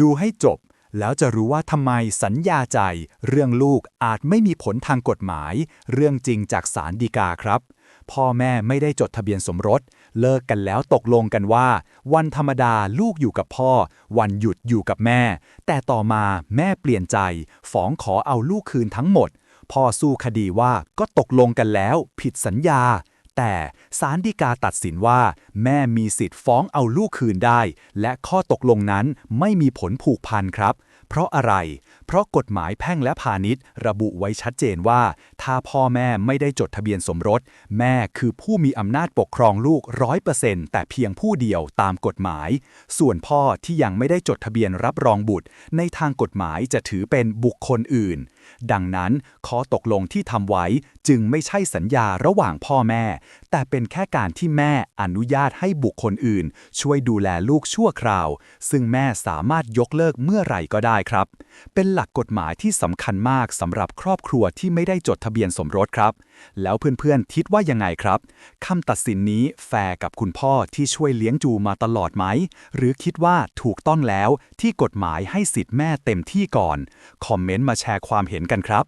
ดูให้จบ แล้วจะรู้ว่าทำไมสัญญาใจ เรื่องลูกอาจไม่มีผลทางกฎหมาย เรื่องจริงจากศาลฎีกาครับ พ่อแม่ไม่ได้จดทะเบียนสมรส เลิกกันแล้วตกลงกันว่า วันธรรมดาลูกอยู่กับพ่อ วันหยุดอยู่กับแม่ แต่ต่อมาแม่เปลี่ยนใจฟ้องขอเอาลูกคืนทั้งหมด พ่อสู้คดีว่าก็ตกลงกันแล้ว ผิดสัญญา แต่ศาลฎีกาตัดสินว่า แม่มีสิทธิ์ฟ้องเอาลูกคืนได้ และข้อตกลงนั้นไม่มีผลผูกพันครับ เพราะอะไร เพราะกฎหมายแพ่งและพาณิชย์ ระบุไว้ชัดเจนว่า ถ้าพ่อแม่ไม่ได้จดทะเบียนสมรส แม่คือผู้มีอำนาจปกครองลูกร้อยเปอร์เซ็นต์แต่เพียงผู้เดียวตามกฎหมาย ส่วนพ่อที่ยังไม่ได้จดทะเบียนรับรองบุตร ในทางกฎหมายจะถือเป็นบุคคลอื่น ดังนั้นข้อตกลงที่ทำไว้จึงไม่ใช่สัญญาระหว่างพ่อแม่ แต่เป็นแค่การที่แม่อนุญาตให้บุคคลอื่น ช่วยดูแลลูกชั่วคราว ซึ่งแม่สามารถยกเลิกเมื่อไหร่ก็ได้ครับ เป็นหลักกฎหมายที่สำคัญมากสำหรับครอบครัวที่ไม่ได้จดทะเบียนสมรสครับ แล้วเพื่อนๆคิดว่ายังไงครับคำตัดสินนี้แฟร์กับคุณพ่อที่ช่วยเลี้ยงจูมาตลอดไหม หรือคิดว่าถูกต้องแล้วที่กฎหมายให้สิทธิ์แม่เต็มที่ก่อน คอมเมนต์มาแชร์ความเห็นกันครับ